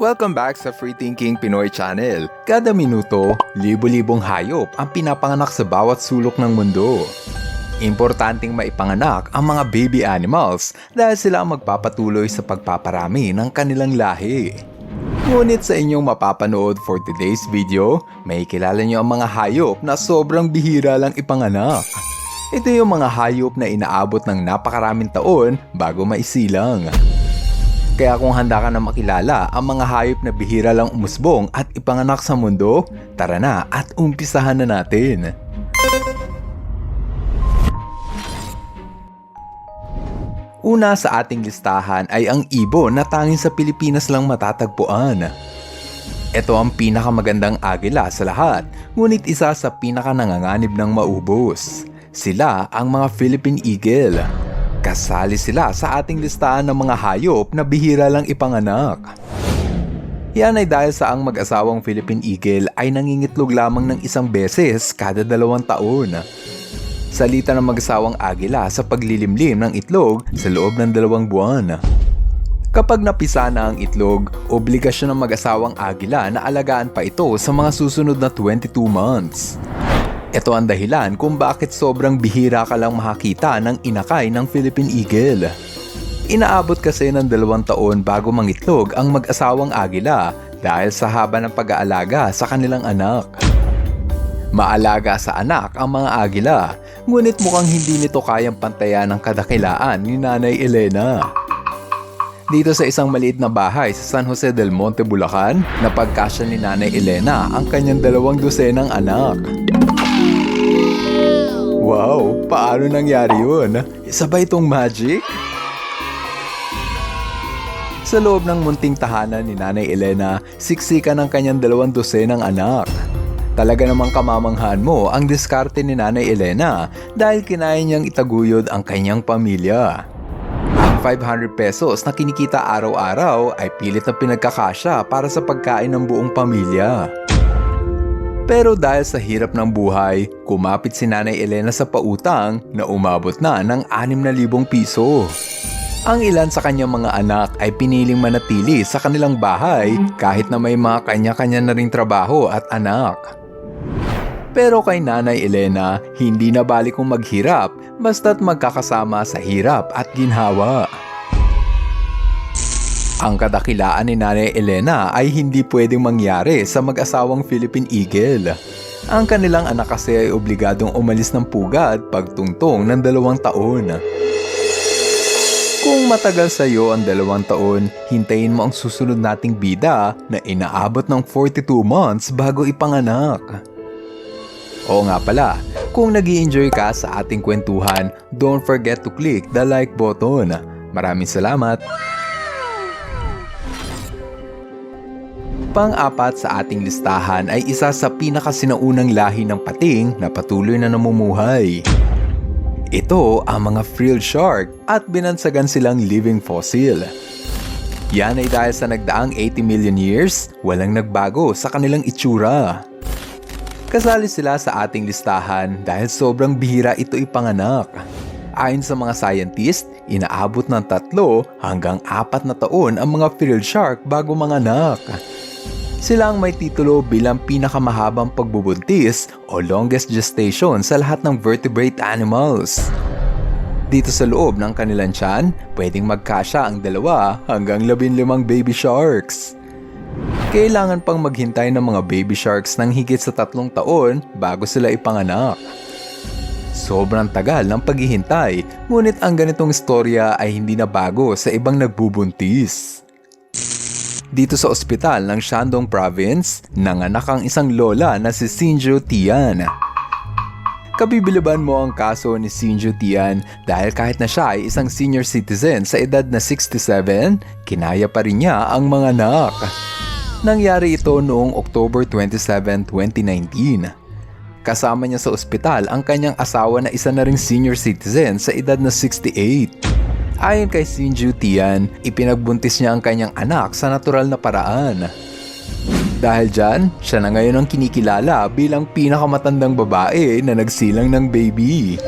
Welcome back sa Free Thinking Pinoy Channel. Kada minuto, libo-libong hayop ang pinapanganak sa bawat sulok ng mundo. Importanteng maipanganak ang mga baby animals dahil sila ang magpapatuloy sa pagpaparami ng kanilang lahi. Ngunit sa inyong mapapanood for today's video, may kilala niyo ang mga hayop na sobrang bihira lang ipanganak. Ito yung mga hayop na inaabot ng napakaraming taon bago maisilang. Kaya kung handa ka na makilala ang mga hayop na bihira lang umusbong at ipanganak sa mundo, tara na at umpisahan na natin. Una sa ating listahan ay ang ibon na tanging sa Pilipinas lang matatagpuan. Ito ang pinakamagandang agila sa lahat, ngunit isa sa pinakananganganib ng maubos. Sila ang mga Philippine Eagle. Kasali sila sa ating listahan ng mga hayop na bihira lang ipanganak. Yan ay dahil sa ang mag-asawang Philippine Eagle ay nangingitlog lamang ng isang beses kada dalawang taon. Salita ng mag-asawang agila sa paglilimlim ng itlog sa loob ng dalawang buwan. Kapag napisa na ang itlog, obligasyon ng mag-asawang agila na alagaan pa ito sa mga susunod na 22 months. Ito ang dahilan kung bakit sobrang bihira ka lang makakita ng inakay ng Philippine Eagle. Inaabot kasi ng dalawang taon bago mangitlog ang mag-asawang agila dahil sa haba ng pag-aalaga sa kanilang anak. Maalaga sa anak ang mga agila, ngunit mukhang hindi nito kayang pantayan ng kadakilaan ni Nanay Elena. Dito sa isang maliit na bahay sa San Jose del Monte, Bulacan, napagkasya ni Nanay Elena ang kanyang dalawang dosenang anak. Wow, paano nangyari yun? Isa ba itong magic? Sa loob ng munting tahanan ni Nanay Elena, siksika ng kanyang dalawang dosenang anak. Talaga namang kamamanghaan mo ang diskarte ni Nanay Elena dahil kinaya niyang itaguyod ang kanyang pamilya. Ang 500 pesos na kinikita araw-araw ay pilit na pinagkakasya para sa pagkain ng buong pamilya. Pero dahil sa hirap ng buhay, kumapit si Nanay Elena sa pautang na umabot na ng 6,000 piso. Ang ilan sa kanyang mga anak ay piniling manatili sa kanilang bahay kahit na may mga kanya-kanya na ring trabaho at anak. Pero kay Nanay Elena, hindi na balik kong maghirap basta't magkakasama sa hirap at ginhawa. Ang kadakilaan ni Nanay Elena ay hindi pwedeng mangyari sa mag-asawang Philippine Eagle. Ang kanilang anak kasi ay obligadong umalis ng pugad pagtungtong ng dalawang taon. Kung matagal sa iyo ang dalawang taon, hintayin mo ang susunod nating bida na inaabot ng 42 months bago ipanganak. Oo nga pala, kung nag enjoy ka sa ating kwentuhan, don't forget to click the like button. Maraming salamat! Pang-apat sa ating listahan ay isa sa pinakasinaunang lahi ng pating na patuloy na namumuhay. Ito ang mga frilled shark at binansagan silang living fossil. Yan ay dahil sa nagdaang 80 million years, walang nagbago sa kanilang itsura. Kasali sila sa ating listahan dahil sobrang bihira ito ipanganak. Ayon sa mga scientist, inaabot ng tatlo hanggang apat na taon ang mga frilled shark bago manganak. Sila ang may titulo bilang pinakamahabang pagbubuntis o longest gestation sa lahat ng vertebrate animals. Dito sa loob ng kanilang tiyan, pwedeng magkasya ang dalawa hanggang labinlimang baby sharks. Kailangan pang maghintay ng mga baby sharks ng higit sa tatlong taon bago sila ipanganak. Sobrang tagal ng paghihintay, ngunit ang ganitong istorya ay hindi na bago sa ibang nagbubuntis. Dito sa ospital ng Shandong Province, nanganak ang isang lola na si Sinjo Tian. Kabibiliban mo ang kaso ni Sinjo Tian dahil kahit na siya ay isang senior citizen sa edad na 67, kinaya pa rin niya ang mga anak. Nangyari ito noong October 27, 2019. Kasama niya sa ospital ang kanyang asawa na isa na ring senior citizen sa edad na 68. Ayon kay Sinju Tian, ipinagbuntis niya ang kanyang anak sa natural na paraan. Dahil dyan, siya na ngayon ang kinikilala bilang pinakamatandang babae na nagsilang ng baby.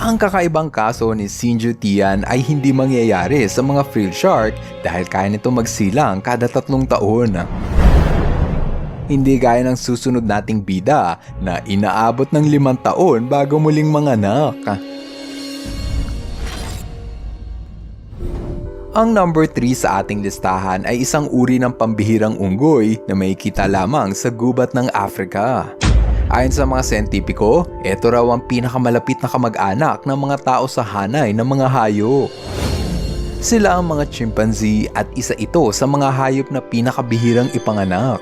Ang kakaibang kaso ni Shinju Tian ay hindi mangyayari sa mga frill shark dahil kaya nito magsilang kada tatlong taon. Hindi gaya ng susunod nating bida na inaabot ng limang taon bago muling manganak. Ang number 3 sa ating listahan ay isang uri ng pambihirang unggoy na may kita lamang sa gubat ng Africa. Ayon sa mga sentipiko, ito raw ang pinakamalapit na kamag-anak ng mga tao sa hanay ng mga hayop. Sila ang mga chimpanzee at isa ito sa mga hayop na pinakabihirang ipanganak.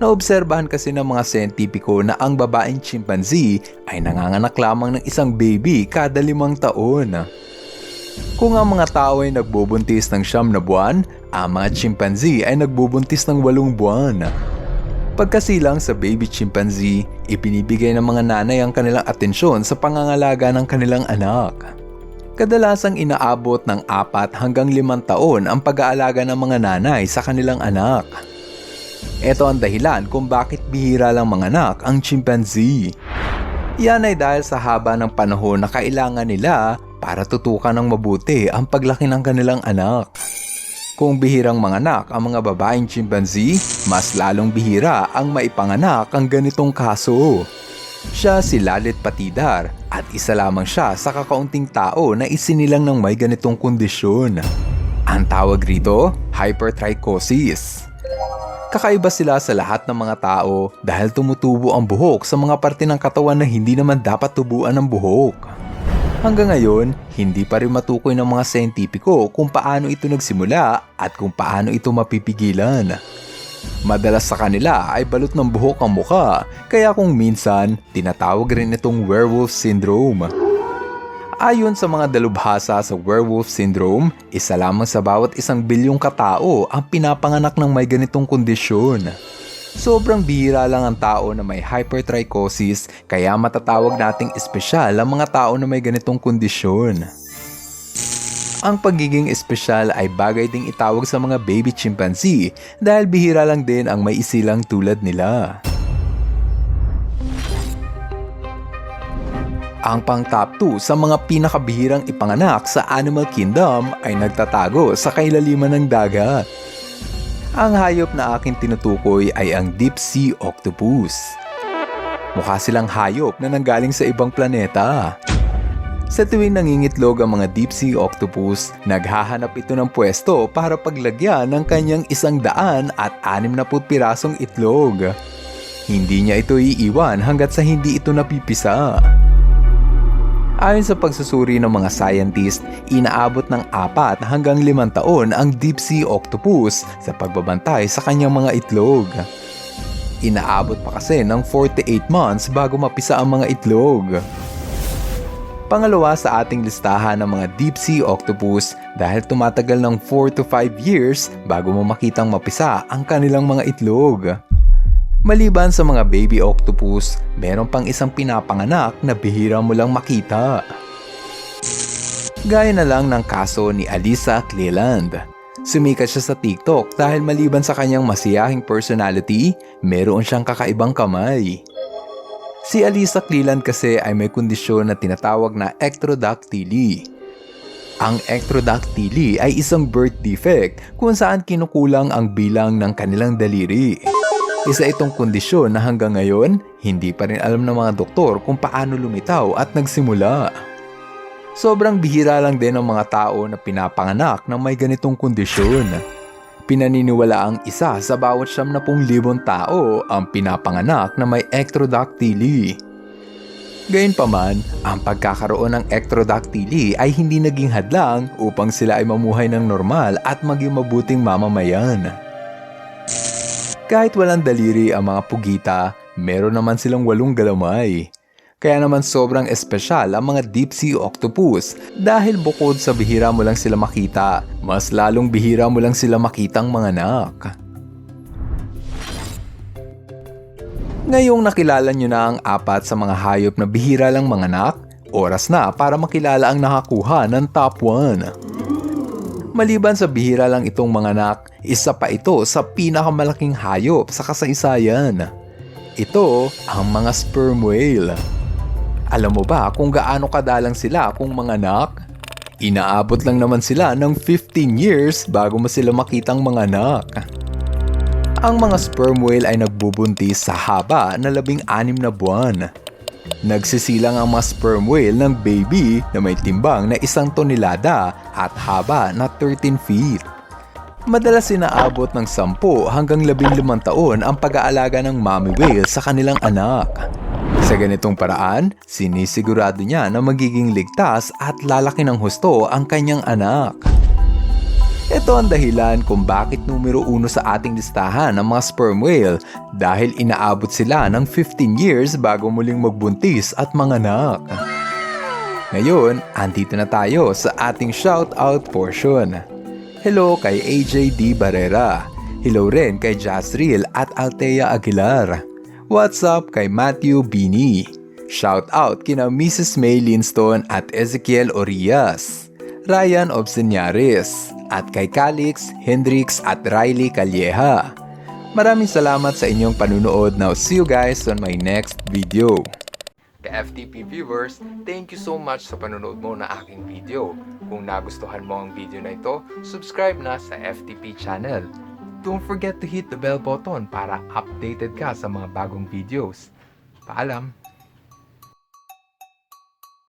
Naobserbahan kasi ng mga sentipiko na ang babaeng chimpanzee ay nanganganak lamang ng isang baby kada limang taon. Kung ang mga tao ay nagbubuntis ng siyam na buwan, ang mga chimpanzee ay nagbubuntis ng walong buwan. Pagkasilang sa baby chimpanzee, ipinibigay ng mga nanay ang kanilang atensyon sa pangangalaga ng kanilang anak. Kadalasang inaabot ng apat hanggang limang taon ang pag-aalaga ng mga nanay sa kanilang anak. Ito ang dahilan kung bakit bihira lang manganak ang chimpanzee. Yan ay dahil sa haba ng panahon na kailangan nila para tutukan ng mabuti ang paglaki ng kanilang anak. Kung bihirang manganak ang mga babaeng chimpanzee, mas lalong bihira ang maipanganak ang ganitong kaso. Siya si Lalit Patidar at isa lamang siya sa kakaunting tao na isinilang ng may ganitong kondisyon. Ang tawag rito, hypertrichosis. Kakaiba sila sa lahat ng mga tao dahil tumutubo ang buhok sa mga parte ng katawan na hindi naman dapat tubuan ng buhok. Hanggang ngayon, hindi pa rin matukoy ng mga sentipiko kung paano ito nagsimula at kung paano ito mapipigilan. Madalas sa kanila ay balot ng buhok ang muka, kaya kung minsan, tinatawag rin itong werewolf syndrome. Ayon sa mga dalubhasa sa werewolf syndrome, isa lamang sa bawat isang bilyong katao ang pinapanganak ng may ganitong kondisyon. Sobrang bihira lang ang tao na may hypertrichosis kaya matatawag nating espesyal ang mga tao na may ganitong kondisyon. Ang pagiging espesyal ay bagay ding itawag sa mga baby chimpanzee dahil bihira lang din ang may isilang tulad nila. Ang pang top 2 sa mga pinakabihirang ipanganak sa Animal Kingdom ay nagtatago sa kailaliman ng dagat. Ang hayop na aking tinutukoy ay ang deep sea octopus. Mukha silang hayop na nanggaling sa ibang planeta. Sa tuwing nangingitlog ang mga deep sea octopus, naghahanap ito ng pwesto para paglagyan ng kanyang isang daan at anim na pirasong itlog. Hindi niya ito iiwan hanggat sa hindi ito napipisa. Ayon sa pagsusuri ng mga scientist, inaabot ng apat hanggang limang taon ang deep sea octopus sa pagbabantay sa kanyang mga itlog. Inaabot pa kasi ng 48 months bago mapisa ang mga itlog. Pangalawa sa ating listahan ng mga deep sea octopus dahil tumatagal ng 4 to 5 years bago mo makitang mapisa ang kanilang mga itlog. Maliban sa mga baby octopus, meron pang isang pinapanganak na bihira mo lang makita. Gaya na lang ng kaso ni Alisa Cleland. Sumikat siya sa TikTok dahil maliban sa kanyang masiyahing personality, meron siyang kakaibang kamay. Si Alisa Cleland kasi ay may kondisyon na tinatawag na ectrodactyly. Ang ectrodactyly ay isang birth defect kung saan kinukulang ang bilang ng kanilang daliri. Isa itong kondisyon na hanggang ngayon, hindi pa rin alam ng mga doktor kung paano lumitaw at nagsimula. Sobrang bihira lang din ang mga tao na pinapanganak ng may ganitong kondisyon. Pinaniniwala ang isa sa bawat siyam na pong libon tao ang pinapanganak na may ectrodactyly. Gayunpaman, ang pagkakaroon ng ectrodactyly ay hindi naging hadlang upang sila ay mamuhay ng normal at maging mabuting mamamayan. Kahit walang daliri ang mga pugita, meron naman silang walong galamay. Kaya naman sobrang espesyal ang mga deep sea octopus dahil bukod sa bihira mo lang sila makita, mas lalong bihira mo lang sila makitang mga anak. Ngayong nakilala nyo na ang apat sa mga hayop na bihira lang manganak, oras na para makilala ang nakakuha ng top 1. Maliban sa bihira lang itong mga anak, isa pa ito sa pinakamalaking hayop sa kasaysayan. Ito ang mga sperm whale. Alam mo ba kung gaano kadalang sila kung mga anak? Inaabot lang naman sila ng 15 years bago mo sila makitang mga anak. Ang mga sperm whale ay nagbubuntis sa haba na labing anim na buwan. Nagsisilang ang mga sperm whale ng baby na may timbang na isang tonelada at haba na 13 feet. Madalas inaabot ng 10 hanggang 15 taon ang pag-aalaga ng mommy whale sa kanilang anak. Sa ganitong paraan, sinisigurado niya na magiging ligtas at lalaki ng husto ang kanyang anak. Ito ang dahilan kung bakit numero uno sa ating listahan ang mga sperm whale dahil inaabot sila ng 15 years bago muling magbuntis at manganak. Ngayon, andito na tayo sa ating shoutout portion. Hello kay AJ D. Barrera. Hello rin kay Jazreel at Althea Aguilar. What's up kay Matthew Bini. Shoutout kina Mrs. May Linston at Ezekiel Orias. Ryan Obsenyares at kay Calix, Hendrix at Riley Calleja. Maraming salamat sa inyong panunood. Now see you guys on my next video. Ka-FTP viewers, thank you so much sa panonood mo na aking video. Kung nagustuhan mo ang video na ito, subscribe na sa FTP channel. Don't forget to hit the bell button para updated ka sa mga bagong videos. Paalam!